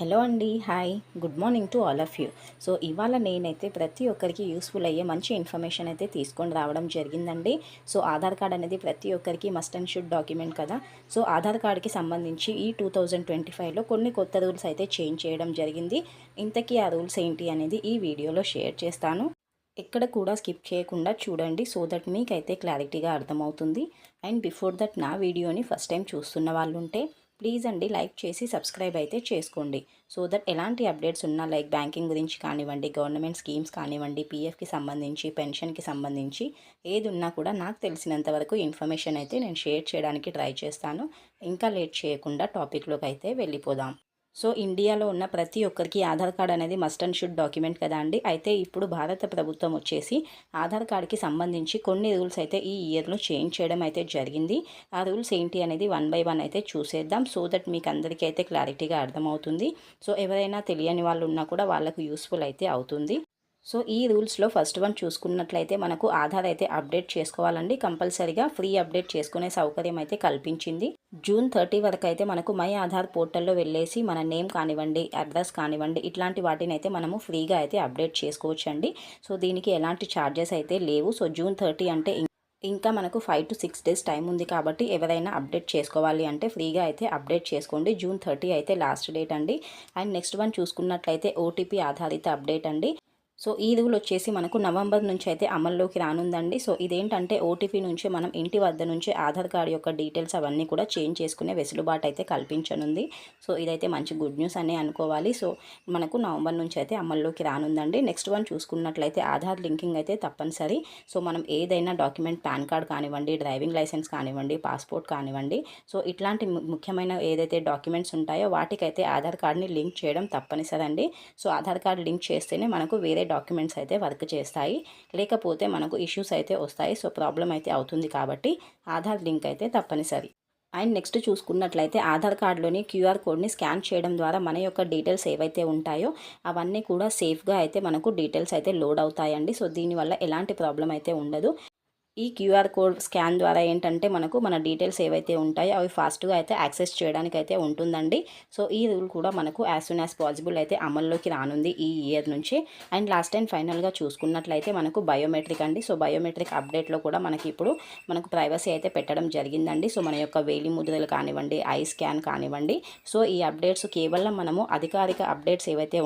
Hello అండి hi. Good morning to all of you. So ఇవాళ నేనైతే ప్రతి ఒక్కరికి యూస్ఫుల్ అయ్యే మంచి ఇన్ఫర్మేషన్ అయితే తీసుకొని రావడం జరిగిందండి. సో ఆధార్ కార్డ్ అనేది ప్రతి ఒక్కరికి మస్ట్ అండ్ షుడ్ డాక్యుమెంట్ కదా. సో ఆధార్ కార్డ్కి సంబంధించి ఈ టూ థౌజండ్ ట్వంటీ ఫైవ్లో కొన్ని కొత్త రూల్స్ అయితే చేంజ్ చేయడం జరిగింది. ఇంతకీ ఆ రూల్స్ ఏంటి అనేది ఈ వీడియోలో షేర్ చేస్తాను. ఎక్కడ కూడా స్కిప్ చేయకుండా చూడండి సో దట్ మీకైతే క్లారిటీగా అర్థమవుతుంది. అండ్ బిఫోర్ దట్ నా వీడియోని ఫస్ట్ టైం చూస్తున్న వాళ్ళు ఉంటే ప్లీజ్ అండి లైక్ చేసి సబ్స్క్రైబ్ అయితే చేసుకోండి. సో దట్ ఎలాంటి అప్డేట్స్ ఉన్నా లైక్ బ్యాంకింగ్ గురించి కానివ్వండి గవర్నమెంట్ స్కీమ్స్ కానివ్వండి పీఎఫ్కి సంబంధించి పెన్షన్కి సంబంధించి ఏది ఉన్నా కూడా నాకు తెలిసినంత వరకు ఇన్ఫర్మేషన్ అయితే నేను షేర్ చేయడానికి ట్రై చేస్తాను. ఇంకా లేట్ చేయకుండా టాపిక్లోకి అయితే వెళ్ళిపోదాం. సో ఇండియాలో ఉన్న ప్రతి ఒక్కరికి ఆధార్ కార్డ్ అనేది మస్ట్ అండ్ షుడ్ డాక్యుమెంట్ కదా అండి. అయితే ఇప్పుడు భారత ప్రభుత్వం వచ్చేసి ఆధార్ కార్డ్కి సంబంధించి కొన్ని రూల్స్ అయితే ఈ ఇయర్లో చేంజ్ చేయడం అయితే జరిగింది. ఆ రూల్స్ ఏంటి అనేది వన్ బై వన్ అయితే చూసేద్దాం. సో దట్ మీకు అందరికీ అయితే క్లారిటీగా అర్థమవుతుంది. సో ఎవరైనా తెలియని వాళ్ళు ఉన్నా కూడా వాళ్ళకు యూస్ఫుల్ అయితే అవుతుంది. సో ఈ రూల్స్లో ఫస్ట్ వన్ చూసుకున్నట్లయితే మనకు ఆధార్ అయితే అప్డేట్ చేసుకోవాలండి. కంపల్సరీగా ఫ్రీ అప్డేట్ చేసుకునే సౌకర్యం అయితే కల్పించింది. జూన్ థర్టీ వరకు అయితే మనకు మై ఆధార్ పోర్టల్లో వెళ్ళేసి మన నేమ్ కానివ్వండి అడ్రస్ కానివ్వండి ఇట్లాంటి వాటిని అయితే మనము ఫ్రీగా అయితే అప్డేట్ చేసుకోవచ్చండి. సో దీనికి ఎలాంటి ఛార్జెస్ అయితే లేవు. సో జూన్ థర్టీ అంటే ఇంకా మనకు five to six days time ఉంది కాబట్టి ఎవరైనా అప్డేట్ చేసుకోవాలి అంటే ఫ్రీగా అయితే అప్డేట్ చేసుకోండి. జూన్ థర్టీ అయితే లాస్ట్ డేట్ అండి. అండ్ నెక్స్ట్ వన్ చూసుకున్నట్లయితే ఓటీపీ ఆధారిత అప్డేట్ అండి. సో ఈ రూల్ వచ్చేసి మనకు నవంబర్ నుంచి అయితే అమల్లోకి రానుందండి. సో ఇదేంటంటే ఓటీపీ నుంచి మనం ఇంటి వద్ద నుంచి ఆధార్ కార్డ్ యొక్క డీటెయిల్స్ అవన్నీ కూడా చేంజ్ చేసుకునే వెసులుబాటు అయితే కల్పించనుంది. సో ఇదైతే మంచి గుడ్ న్యూస్ అనే అనుకోవాలి. సో మనకు నవంబర్ నుంచి అయితే అమల్లోకి రానుందండి. నెక్స్ట్ వన్ చూసుకున్నట్లయితే ఆధార్ లింకింగ్ అయితే తప్పనిసరి. సో మనం ఏదైనా డాక్యుమెంట్ పాన్ కార్డ్ కానివ్వండి డ్రైవింగ్ లైసెన్స్ కానివ్వండి పాస్పోర్ట్ కానివ్వండి సో ఇట్లాంటి ముఖ్యమైన ఏదైతే డాక్యుమెంట్స్ ఉంటాయో వాటికైతే ఆధార్ కార్డ్ని లింక్ చేయడం తప్పనిసరి అండి సో ఆధార్ కార్డ్ లింక్ చేస్తేనే మనకు వేరే డాక్యుమెంట్స్ అయితే వర్క్ చేస్తాయి. లేకపోతే మనకు ఇష్యూస్ అయితే వస్తాయి. సో ప్రాబ్లం అయితే అవుతుంది కాబట్టి ఆధార్ లింక్ అయితే తప్పనిసరి. అండ్ నెక్స్ట్ చూసుకున్నట్లయితే ఆధార్ కార్డులోని క్యూఆర్ కోడ్ని స్కాన్ చేయడం ద్వారా మన యొక్క డీటెయిల్స్ ఏవైతే ఉంటాయో అవన్నీ కూడా సేఫ్గా అయితే మనకు డీటెయిల్స్ అయితే లోడ్ అవుతాయండి. సో దీనివల్ల ఎలాంటి ప్రాబ్లం అయితే ఉండదు. ఈ క్యూఆర్ కోడ్ స్కాన్ ద్వారా ఏంటంటే మనకు మన డీటెయిల్స్ ఏవైతే ఉంటాయో అవి ఫాస్ట్గా అయితే యాక్సెస్ చేయడానికి అయితే ఉంటుందండి. సో ఈ రూల్ కూడా మనకు యాజ్ సూన్ యాజ్ పాసిబుల్ అయితే అమల్లోకి రానుంది ఈ ఇయర్ నుంచి. అండ్ లాస్ట్ టైం ఫైనల్గా చూసుకున్నట్లయితే మనకు బయోమెట్రిక్ అండి. సో బయోమెట్రిక్ అప్డేట్లో కూడా మనకి ఇప్పుడు మనకు ప్రైవసీ అయితే పెట్టడం జరిగిందండి. సో మన యొక్క వేలి ముద్రలు కానివ్వండి ఐ స్కాన్ కానివ్వండి. సో ఈ అప్డేట్స్ కేవలం మనము అధికారిక అప్డేట్స్ ఏవైతే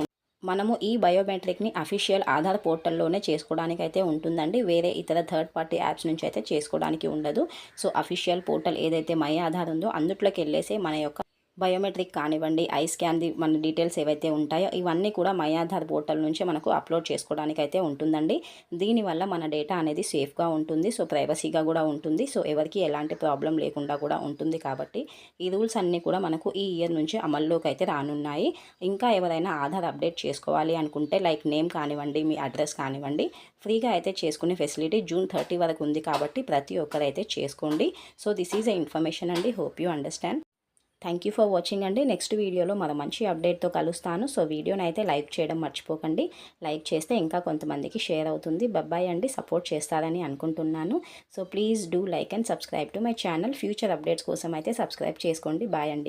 మనము ఈ బయోమెట్రిక్ని అఫీషియల్ ఆధార్ పోర్టల్లోనే చేసుకోవడానికి అయితే ఉంటుందండి. వేరే ఇతర థర్డ్ పార్టీ యాప్స్ నుంచి అయితే చేసుకోవడానికి ఉండదు. సో అఫీషియల్ పోర్టల్ ఏదైతే మై ఆధార్ ఉందో అందుట్లోకి వెళ్ళేసి మన యొక్క బయోమెట్రిక్ కానివ్వండి ఐ స్కాన్ది మన డీటెయిల్స్ ఏవైతే ఉంటాయో ఇవన్నీ కూడా మై ఆధార్ పోర్టల్ నుంచి మనకు అప్లోడ్ చేసుకోవడానికి అయితే ఉంటుందండి దీనివల్ల మన డేటా అనేది సేఫ్గా ఉంటుంది సో ప్రైవసీగా కూడా ఉంటుంది సో ఎవరికి ఎలాంటి ప్రాబ్లం లేకుండా కూడా ఉంటుంది కాబట్టి ఈ రూల్స్ అన్నీ కూడా మనకు ఈ ఇయర్ నుంచి అమల్లోకి అయితే రానున్నాయి. ఇంకా ఎవరైనా ఆధార్ అప్డేట్ చేసుకోవాలి అనుకుంటే లైక్ నేమ్ కానివ్వండి మీ అడ్రస్ కానివ్వండి ఫ్రీగా అయితే చేసుకునే ఫెసిలిటీ జూన్ థర్టీ వరకు ఉంది కాబట్టి ప్రతి ఒక్కరైతే చేసుకోండి. So this is a information అండి. Hope you understand. Thank you for watching అండి. నెక్స్ట్ వీడియోలో మరో మంచి అప్డేట్తో కలుస్తాను. సో వీడియోని అయితే లైక్ చేయడం మర్చిపోకండి. లైక్ చేస్తే ఇంకా కొంతమందికి షేర్ అవుతుంది. బబ్బాయి అండి. సపోర్ట్ చేస్తారని అనుకుంటున్నాను. So please do like and subscribe to my channel future updates కోసం అయితే సబ్స్క్రైబ్ చేసుకోండి. బాయ్ అండి.